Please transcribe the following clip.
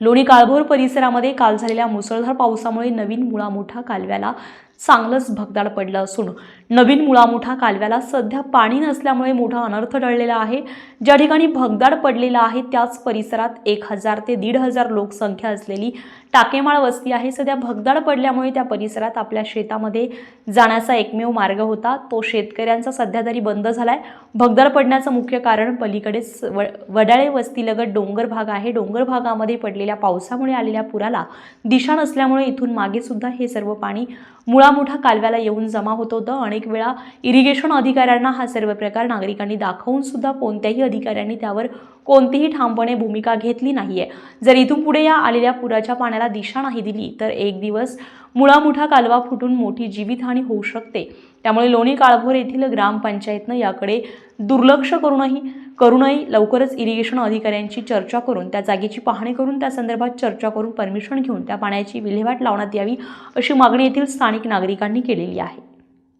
लोणी काळभोर परिसरामध्ये काल झालेल्या मुसळधार पावसामुळे नवीन मुळामुठा कालव्याला चांगलंच भगदाड पडलं असून. नवीन मुळामुठा कालव्याला सध्या पाणी नसल्यामुळे मोठा अनर्थ टळलेला आहे. ज्या ठिकाणी भगदाड पडलेला आहे त्याच परिसरात एक हजार ते दीड हजार लोकसंख्या असलेली टाकेमाळ वस्ती आहे. सध्या भगदाड पडल्यामुळे त्या परिसरात आपल्या शेतामध्ये जाण्याचा एकमेव मार्ग होता. तो शेतकऱ्यांचा सध्या तरी बंद झालाय. भगदाड पडण्याचं मुख्य कारण पलीकडेच व वडाळे वस्तीलगत डोंगर भाग आहे. डोंगर भागामध्ये पडलेल्या पावसामुळे आलेल्या पुराला दिशा नसल्यामुळे इथून मागे सुद्धा हे सर्व पाणी मुळा मोठा कालव्याला येऊन जमा होत होतं. अनेक वेळा इरिगेशन अधिकाऱ्यांना हा सर्व प्रकार नागरिकांनी दाखवून सुद्धा कोणत्याही अधिकाऱ्यांनी त्यावर कोणतीही ठामपणे भूमिका घेतली नाहीये. जर इथून पुढे या आलेल्या पुराच्या पाण्याला दिशा नाही दिली तर एक दिवस मुळामुठा कालवा फुटून मोठी जीवितहानी होऊ शकते. त्यामुळे लोणी काळभोर येथील ग्रामपंचायतनं याकडे दुर्लक्ष करूनही करूनही लवकरच इरिगेशन अधिकाऱ्यांची चर्चा करून त्या जागेची पाहणी करून त्या संदर्भात चर्चा करून परमिशन घेऊन त्या पाण्याची विल्हेवाट लावण्यात यावी अशी मागणी येथील स्थानिक नागरिकांनी केलेली आहे.